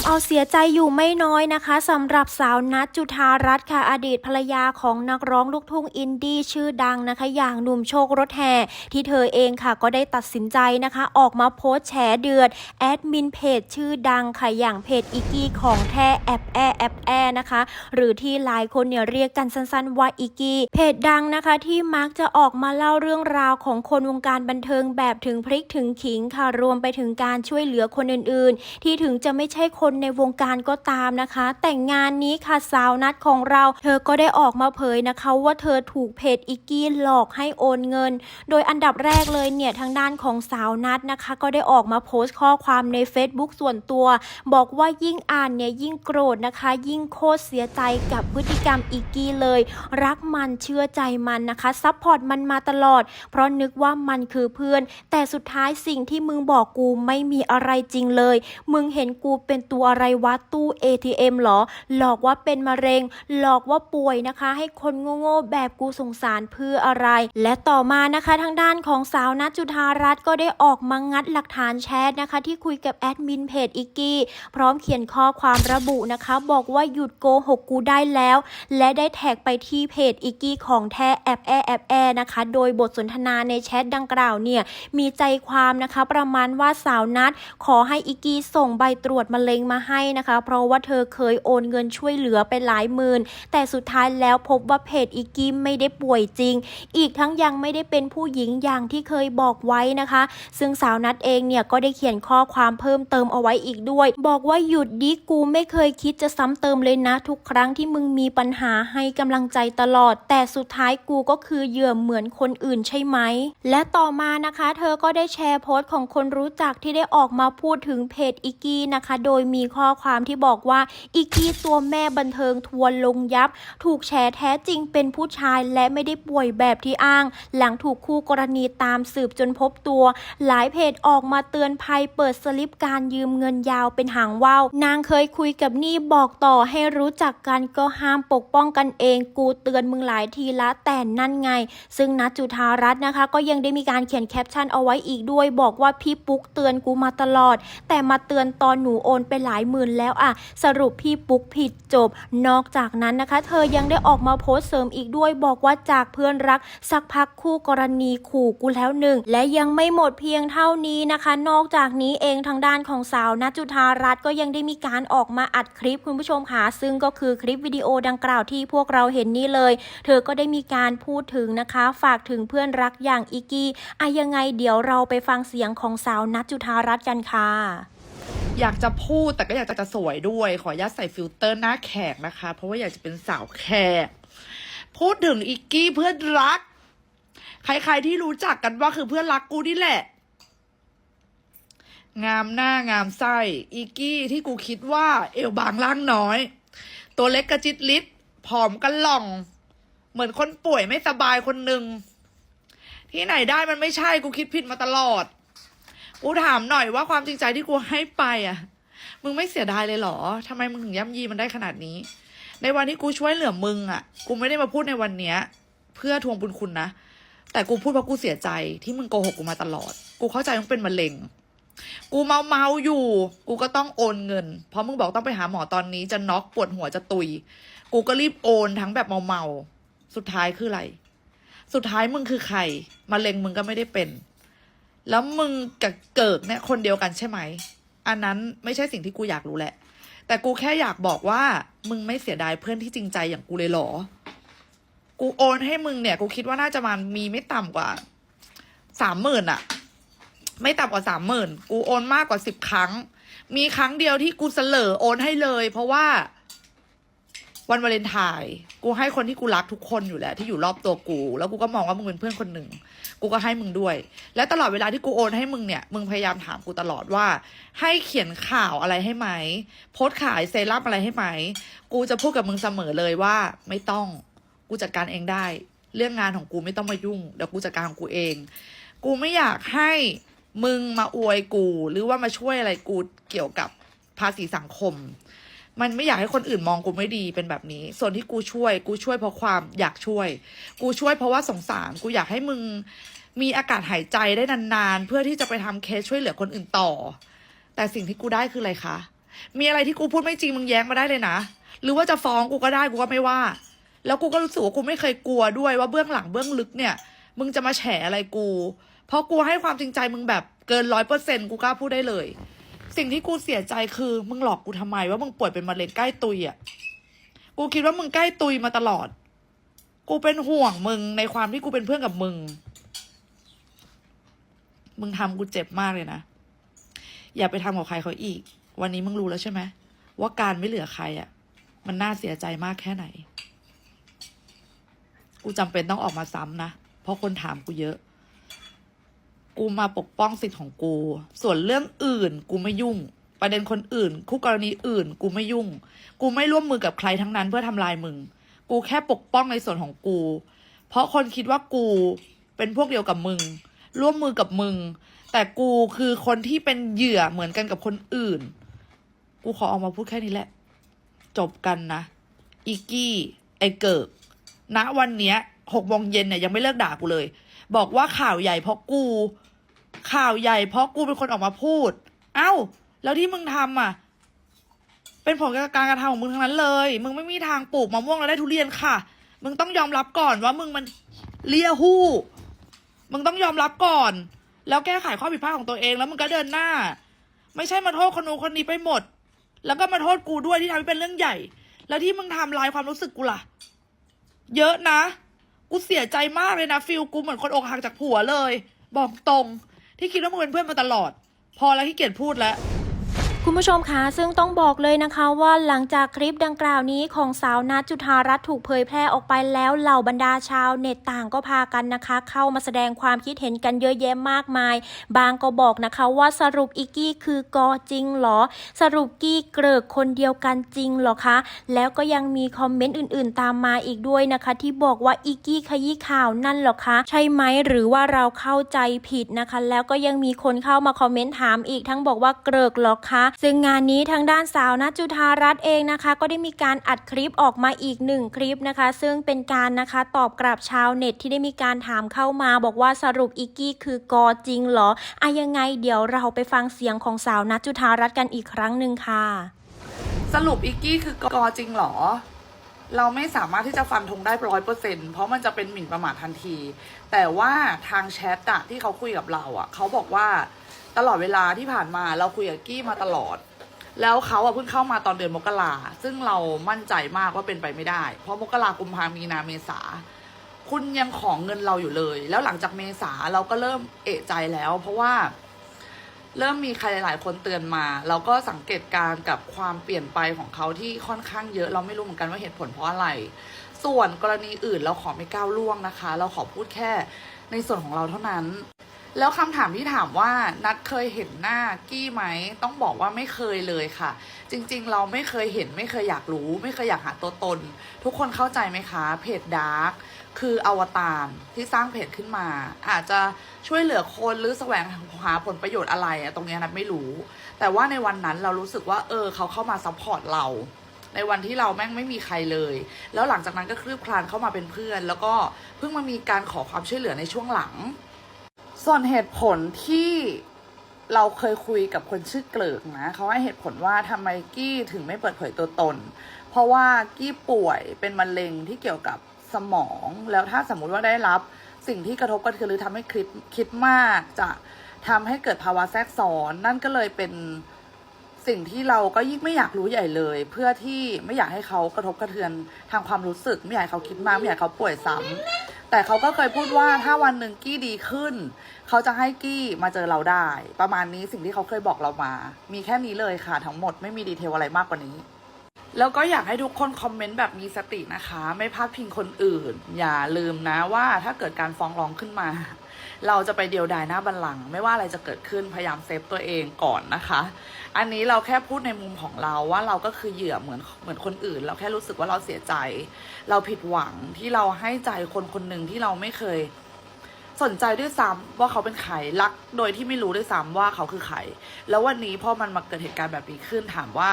ำเอาเสียใจอยู่ไม่น้อยนะคะสำหรับสาวนัทจุธารัตน์ค่ะอดีตภรรยาของนักร้องลูกทุ่งอินดี้ชื่อดังนะคะ อย่างหนุ่มโชครถแห่ที่เธอเองค่ะก็ได้ตัดสินใจนะคะ ออกมาโพสต์แฉเดือด แอดมินเพจชื่อดังค่ะอย่างเพจอีกี้ของแท้แอบแอแอบแอนะคะ หรือที่หลายคนเนี่ยเรียกกันสั้นๆว่าอีกี้เพจดังนะคะที่มักจะออกมาเล่าเรื่องราวของคนวงการบันเทิงแบบถึงพริกถึงขิงค่ะรวมไปถึงการช่วยเหลือคนอื่นๆ ที่ถึงจะไม่ใช่คนในวงการก็ตามนะคะ แต่งานนี้ค่ะสาวนัดของเรา เธอก็ได้ออกมาเผยนะคะว่าเธอถูกเพจอีกี้หลอกให้โอนเงิน โดยอันดับแรกเลยเนี่ยทางด้านของสาวนัดนะคะ ก็ได้ออกมาโพสต์ข้อความใน Facebook ส่วนตัว บอกว่ายิ่งอ่านเนี่ยยิ่งโกรธนะคะ ยิ่งโคตรเสียใจกับพฤติกรรมอีกี้เลย รักมันเชื่อใจมันนะคะซัพพอร์ตมันมาตลอด เพราะนึกว่ามันคือเพื่อน แต่สุดท้ายสิ่งที่มึงบอกกูไม่มีอะไรจริงเลย มึงเห็นกูเป็นตัวอะไรวะตู้ ATM เหรอ หลอกว่าเป็นมะเร็ง หลอกว่าป่วยนะคะ ให้คนโง่ๆแบบกูสงสารเพื่ออะไร และต่อมานะคะทางด้านของสาวนัทจุธารัตน์ก็ได้ออกมางัดหลักฐานแชทนะคะ ที่คุยกับแอดมินเพจอีกี้พร้อมเขียนข้อความระบุนะคะ บอกว่าหยุดโกหกกูได้แล้ว และได้แท็กไปที่เพจอีกี้ของแท้แอบแอแอบแอนะคะ โดยบทสนทนาในแชทดังกล่าวเนี่ยมีใจความนะคะ ประมาณว่าสาวนัทขอให้อีกี้ส่งใบตรวจมะเร็งมาให้นะคะ เพราะว่าเธอเคยโอนเงินช่วยเหลือไปหลายหมื่น แต่สุดท้ายแล้วพบว่าเพจอีกี้ไม่ได้ป่วยจริง อีกทั้งยังไม่ได้เป็นผู้หญิงอย่างที่เคยบอกไว้นะคะ ซึ่งสาวนัทเองเนี่ยก็ได้เขียนข้อความเพิ่มเติมเอาไว้อีกด้วย บอกว่าหยุดดิกูไม่เคยคิดจะซ้ำเติมเลยนะ ทุกครั้งที่มึงมีปัญหาให้กำลังใจตลอด แต่สุดท้ายกูก็คือเหยื่อเหมือนคนอื่นใช่ไหม และต่อมานะคะ เธอก็ได้แชร์โพสต์ของคนรู้จักที่ได้ออกมาพูดถึงเพจอีกีนะคะ โดยมีข้อความที่บอกว่าอีกี้ตัวแม่บันเทิงทัวร์ลงยับ ถูกแฉแท้จริงเป็นผู้ชายและไม่ได้ป่วยแบบที่อ้าง หลังถูกคู่กรณีตามสืบจนพบตัว หลายเพจออกมาเตือนภัยเปิดสลิปการยืมเงินยาวเป็นหางว่าว นางเคยคุยกับนี่บอกต่อให้รู้จักกันก็ห้ามปกป้องกันเอง กูเตือนมึงหลายทีละแต่นั่นไง ซึ่งนัทจุธารัตน์นะคะ ก็ยังได้มีการเขียนแคปชั่นเอาไว้อีกด้วย บอกว่าพี่ปุ๊กเตือนกูมาตลอด แต่มาเตือนตอนหนูโอนไปหลายหมื่นแล้วอะสรุปพี่ปุ๊กผิดจบ นอกจากนั้นนะคะ เธอยังได้ออกมาโพสต์เสริมอีกด้วยบอกว่าจากเพื่อนรัก สักพักคู่กรณีขู่กูแล้วหนึ่ง และยังไม่หมดเพียงเท่านี้นะคะ นอกจากนี้เองทางด้านของสาวนัทจุธารัตน์ก็ยังได้มีการออกมาอัดคลิปคุณผู้ชมค่ะซึ่งก็คือคลิปวิดีโอดังกล่าวที่พวกเราเห็นนี่เลย เธอก็ได้มีการพูดถึงนะคะ ฝากถึงเพื่อนรักอย่างอีกี้อะยังไงเดี๋ยวเราไปฟังเสียงของสาวนัทจุธารัตน์กันค่ะ อยากจะพูดแต่ก็อยากจะสวยด้วย ขออนุญาตใส่ฟิลเตอร์หน้าแขกนะคะ เพราะว่าอยากจะเป็นสาวแขก พูดถึงอีกกี้เพื่อนรัก ใครๆที่รู้จักกันว่าคือเพื่อนรักกูนี่แหละ งามหน้างามไส้อีกกี้ที่กูคิดว่า เอวบางล่างน้อย ตัวเล็กกระจิตลิดผอมกันหล่อง เหมือนคนป่วยไม่สบายคนหนึ่งที่ไหนได้มันไม่ใช่กูคิดผิดมาตลอด กูถามหน่อยว่าความจริงใจที่กูให้ไปอะ มึงไม่เสียดายเลยเหรอทำไมมึงถึงย่ำยีมันได้ขนาดนี้ ในวันที่กูช่วยเหลือมึงอะ กูไม่ได้มาพูดในวันเนี้ย เพื่อทวงบุญคุณนะ แต่กูพูดเพราะกูเสียใจที่มึงโกหกกูมาตลอด กูเข้าใจมึงเป็นมะเร็ง กูเมาเมาอยู่ กูก็ต้องโอนเงิน เพราะมึงบอกต้องไปหาหมอตอนนี้จะน็อกปวดหัวจะตุย กูก็รีบโอนทั้งแบบเมาเมา สุดท้ายคืออะไร สุดท้ายมึงคือใครมะเร็งมึงก็ไม่ได้เป็น แล้วมึงกับเกิกเนี่ยคนเดียวกันใช่ไหม อันนั้นไม่ใช่สิ่งที่กูอยากรู้แหละ แต่กูแค่อยากบอกว่า มึงไม่เสียดายเพื่อนที่จริงใจอย่างกูเลยหรอ กูโอนให้มึงเนี่ย กูคิดว่าน่าจะมันมีไม่ต่ำกว่าสามหมื่นอะไม่ต่ำกว่าสามหมื่นกูโอนมากกว่าสิบครั้ง มีครั้งเดียวที่กูเสลอโอนให้เลย เพราะว่า วันวาเลนไทน์กูให้คนที่กูรักทุกคนอยู่แล้ว ที่อยู่รอบตัวกู แล้วกูก็มองว่ามึงเป็นเพื่อนคนหนึ่ง กูก็ให้มึงด้วย และตลอดเวลาที่กูโอนให้มึงเนี่ย มึงพยายามถามกูตลอดว่า ให้เขียนข่าวอะไรให้ไหมโพสต์ขายเซรั่มอะไรให้ไหมกูจะพูดกับมึงเสมอเลยว่า ไม่ต้องกูจัดการเองได้ เรื่องงานของกูไม่ต้องมายุ่งเดี๋ยวกูจัดการของกูเอง กูไม่อยากให้มึงมาอวยกู หรือว่ามาช่วยอะไรกูเกี่ยวกับภาษีสังคม มันไม่อยากให้คนอื่นมองกูไม่ดีเป็นแบบนี้ ส่วนที่กูช่วย กูช่วยเพราะความอยากช่วย กูช่วยเพราะว่าสงสาร กูอยากให้มึงมีอากาศหายใจได้นานๆ เพื่อที่จะไปทำเคสช่วยเหลือคนอื่นต่อ แต่สิ่งที่กูได้คืออะไรคะ มีอะไรที่กูพูดไม่จริงมึงแย้งมาได้เลยนะ หรือว่าจะฟ้องกูก็ได้กูก็ไม่ว่า แล้วกูก็รู้สึกว่ากูไม่เคยกลัวด้วยว่าเบื้องหลังเบื้องลึกเนี่ย มึงจะมาแฉอะไรกู เพราะกูให้ความจริงใจมึงแบบเกินร้อยเปอร์เซ็นกูกล้าพูดได้เลย สิ่งที่กูเสียใจคือ มึงหลอกกูทำไมว่ามึงป่วยเป็นมะเร็งใกล้ตุยอะ กูคิดว่ามึงใกล้ตุยมาตลอด กูเป็นห่วงมึงในความที่กูเป็นเพื่อนกับมึง มึงทำกูเจ็บมากเลยนะ อย่าไปทำกับใครเขาอีก วันนี้มึงรู้แล้วใช่ไหมว่าการไม่เหลือใครอะ่ะ มันน่าเสียใจมากแค่ไหน กูจำเป็นต้องออกมาซ้ำนะ เพราะคนถามกูเยอะ กูมาปกป้องสิทธิ์ของกู ส่วนเรื่องอื่นกูไม่ยุ่ง ประเด็นคนอื่น คู่กรณีอื่น กูไม่ยุ่ง กูไม่ร่วมมือกับใครทั้งนั้นเพื่อทำลายมึง กูแค่ปกป้องในส่วนของกู เพราะคนคิดว่ากูเป็นพวกเดียวกับมึง ร่วมมือกับมึง แต่กูคือคนที่เป็นเหยื่อเหมือนกันกับคนอื่น กูขอออกมาพูดแค่นี้แหละ จบกันนะ อีกกี้ ไอเกิกณวันเนี้ย หกโมงเย็นเนี่ยยังไม่เลิกด่ากูเลย บอกว่าข่าวใหญ่เพราะกู ข่าวใหญ่เพราะกูเป็นคนออกมาพูด เอ้า แล้วที่มึงทำอะ เป็นผลจากการกระทำของมึงทั้งนั้นเลย มึงไม่มีทางปลูกมะม่วงแล้วได้ทุเรียนค่ะ มึงต้องยอมรับก่อนว่ามึงมันเลียหู้ มึงต้องยอมรับก่อน แล้วแก้ไขข้อผิดพลาดของตัวเองแล้วมึงก็เดินหน้า ไม่ใช่มาโทษคนนู้นคนนี้ไปหมด แล้วก็มาโทษกูด้วยที่ทำให้เป็นเรื่องใหญ่ แล้วที่มึงทำลายความรู้สึกกูล่ะ เยอะนะ กูเสียใจมากเลยนะฟิลกูเหมือนคนอกหักจากผัวเลย บอกตรงที่คิดว่ามึงเป็นเพื่อนมาตลอด พอแล้วที่เกียจพูดแล้ว คุณผู้ชมคะซึ่งต้องบอกเลยนะคะว่าหลังจากคลิปดังกล่าวนี้ของสาวนัทจุธารัตน์ถูกเผยแพร่ออกไปแล้วเหล่าบรรดาชาวเน็ตต่างก็พากันนะคะ เข้ามาแสดงความคิดเห็นกันเยอะแยะมากมาย บางก็บอกนะคะว่าสรุปอิกกี้คือกอจริงเหรอ สรุปกี้เกริกคนเดียวกันจริงเหรอคะ แล้วก็ยังมีคอมเมนต์อื่นๆ ตามมาอีกด้วยนะคะ ที่บอกว่าอิกกี้ขยี้ข่าวนั่นเหรอคะ ใช่ไหมหรือว่าเราเข้าใจผิดนะคะ แล้วก็ยังมีคนเข้ามาคอมเมนต์ถามอีกทั้งบอกว่าเกริกเหรอคะซึ่งงานนี้ทางด้านสาวนัทจุธารัตน์เองนะคะ ก็ได้มีการอัดคลิปออกมาอีกหนึ่งคลิปนะคะ ซึ่งเป็นการนะคะตอบกลับชาวเน็ตที่ได้มีการถามเข้ามาบอกว่าสรุปอิกกี้คือกอจริงเหรออะยังไงเดี๋ยวเราไปฟังเสียงของสาวนัทจุธารัตน์กันอีกครั้งหนึ่งค่ะ สรุปอิกกี้คือกอจริงเหรอเราไม่สามารถที่จะฟันธงได้ร้อยเปอร์เซ็นเพราะมันจะเป็นหมิ่นประมาททันที แต่ว่าทางแชทอะที่เขาคุยกับเราอะเขาบอกว่า ตลอดเวลาที่ผ่านมาเราคุยกับกี้มาตลอด แล้วเขาอะเพิ่งเข้ามาตอนเดือนมกราซึ่งเรามั่นใจมากว่าเป็นไปไม่ได้ เพราะมกรากุมภามีนาเมษาคุณยังของเงินเราอยู่เลย แล้วหลังจากเมษาเราก็เริ่มเอะใจแล้ว เพราะว่า เริ่มมีใครหลาย ๆ คนเตือนมา เราก็สังเกตการ์กับความเปลี่ยนไปของเขาที่ค่อนข้างเยอะ เราไม่รู้เหมือนกันว่าเหตุผลเพราะอะไร ส่วนกรณีอื่นเราขอไม่ก้าวล่วงนะคะ เราขอพูดแค่ในส่วนของเราเท่านั้น แล้วคำถามที่ถามว่านัดเคยเห็นหน้ากี้ไหม ต้องบอกว่าไม่เคยเลยค่ะ จริงๆ เราไม่เคยเห็นไม่เคยอยากรู้ ไม่เคยอยากหาตัวตน ทุกคนเข้าใจไหมคะ เพจดาร์กคืออวตารที่สร้างเพจขึ้นมา อาจจะช่วยเหลือคนหรือแสวงหาผลประโยชน์อะไรตรงนี้นัดไม่รู้ แต่ว่าในวันนั้นเรารู้สึกว่าเออเขาเข้ามาซัพพอร์ตเราในวันที่เราแม่งไม่มีใครเลย แล้วหลังจากนั้นก็คลืบคลานเข้ามาเป็นเพื่อน แล้วก็เพิ่งมามีการขอความช่วยเหลือในช่วงหลัง ส่วนเหตุผลที่เราเคยคุยกับคนชื่อเกลิกนะเขาให้เหตุผลว่าทำไมกี้ถึงไม่เปิดเผยตัวตน เพราะว่ากี้ป่วยเป็นมะเร็งที่เกี่ยวกับสมองแล้วถ้าสมมุติว่าได้รับสิ่งที่กระทบกระเทือนหรือทำให้คิดคิดมากจะทำให้เกิดภาวะแทรกซ้อน นั่นก็เลยเป็นสิ่งที่เราก็ยิ่งไม่อยากรู้ใหญ่เลย เพื่อที่ไม่อยากให้เขากระทบกระเทือนทางความรู้สึก ไม่อยากให้เขาคิดมากไม่อยากให้เขาป่วยซ้ำ แต่เขาก็เคยพูดว่าถ้าวันหนึ่งกี้ดีขึ้น เขาจะให้กี้มาเจอเราได้ ประมาณนี้สิ่งที่เขาเคยบอกเรามา มีแค่นี้เลยค่ะทั้งหมดไม่มีดีเทลอะไรมากกว่านี้ แล้วก็อยากให้ทุกคนคอมเมนต์แบบมีสตินะคะ ไม่พลาดพิงคนอื่น อย่าลืมนะว่าถ้าเกิดการฟ้องร้องขึ้นมา เราจะไปเดียวดายหน้าบัลลัง ไม่ว่าอะไรจะเกิดขึ้นพยายามเซฟตัวเองก่อนนะคะ อันนี้เราแค่พูดในมุมของเราว่าเราก็คือเหยื่อเหมือนเหมือนคนอื่น เราแค่รู้สึกว่าเราเสียใจ เราผิดหวังที่เราให้ใจคนคนหนึ่งที่เราไม่เคยสนใจด้วยซ้ำว่าเขาเป็นใครรัก โดยที่ไม่รู้ด้วยซ้ำว่าเขาคือใครแล้ววันนี้พอมันมาเกิดเหตุการณ์แบบนี้ขึ้นถามว่า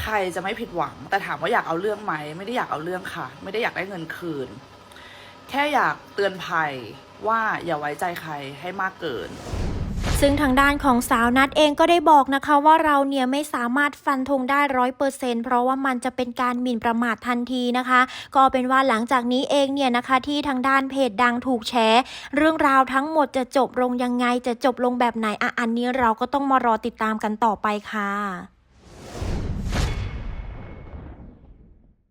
ใครจะไม่ผิดหวัง แต่ถามว่าอยากเอาเรื่องไหมไม่ได้อยากเอาเรื่องค่ะ ไม่ได้อยากได้เงินคืน แค่อยากเตือนภัยว่าอย่าไว้ใจใครให้มากเกินซึ่งทางด้านของสาวนัดเองก็ได้บอกนะคะว่าเราเนี่ยไม่สามารถฟันธงได้ร้อยเปอร์เซ็นเพราะว่ามันจะเป็นการหมิ่นประมาททันทีนะคะ ก็เป็นว่าหลังจากนี้เองเนี่ยนะคะที่ทางด้านเพจดังถูกแชร์เรื่องราวทั้งหมดจะจบลงยังไงจะจบลงแบบไหนอะอันนี้เราก็ต้องมารอติดตามกันต่อไปค่ะ